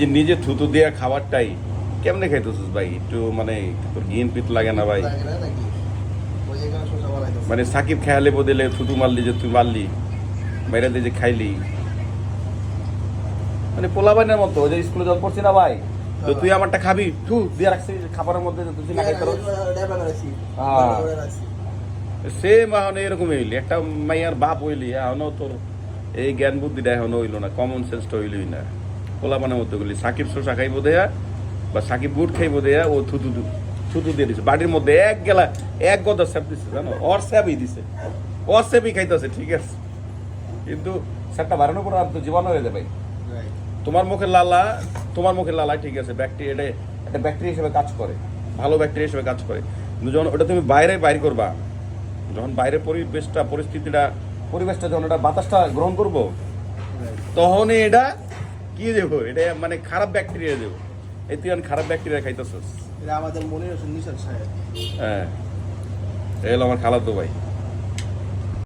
যে নিজে থুতু দেওয়া খাবারটাই কেমনে খাইতেছিস ভাই একটু মানে গিন পিত লাগে না ভাই মানে সাকিব খেয়ালে বদলে থুতু মারলি যে তুই মারলি বাইরে দিয়ে যে খাইলি মানে পোলাবানের মতো ওই যে স্কুলে জল পড়ছি না ভাই তো তুই আমারটা খাবি থু দিয়ে রাখছি খাবারের মধ্যে তুই না খাইতে হ্যাঁ সেম এখন এরকম হইলি একটা মাইয়ার বাপ হইলি এখনও তোর এই জ্ঞান বুদ্ধিটা এখনও হইল না কমন সেন্সটা হইলই না পোলাপানের মধ্যে গেলি সাকিব শোষা খাইবো দেয়া বা সাকিব বুট খাইবো দেয়া ও থুতু থুতু দিয়ে দিছে। বাড়ির মধ্যে এক গেলা এক গদা স্যাপ দিছে জানো? অর স্যাপই দিছে। অর স্যাপই খাইতেছে ঠিক আছে? কিন্তু স্যাপটা বাড়ানোর পর আর তো জীবাণু হয়ে যাবে। তোমার মুখের লালা তোমার মুখের লালা ঠিক আছে ব্যাকটেরিয়া এটা একটা ব্যাকটেরিয়া হিসেবে কাজ করে। ভালো ব্যাকটেরিয়া হিসেবে কাজ করে। কিন্তু যখন ওটা তুমি বাইরে বাইর করবা যখন বাইরের পরিবেশটা পরিস্থিতিটা পরিবেশটা যখন এটা বাতাসটা গ্রহণ করব তখনই এটা কি দেবো? এটা মানে খারাপ ব্যাকটেরিয়া দেব। এই তুই খারাপ ব্যাকটেরিয়া খাইতেছস। এটা আমাদের মনে হোসেন নিশান সাহেব। হ্যাঁ। এলো আমার খালাতো ভাই।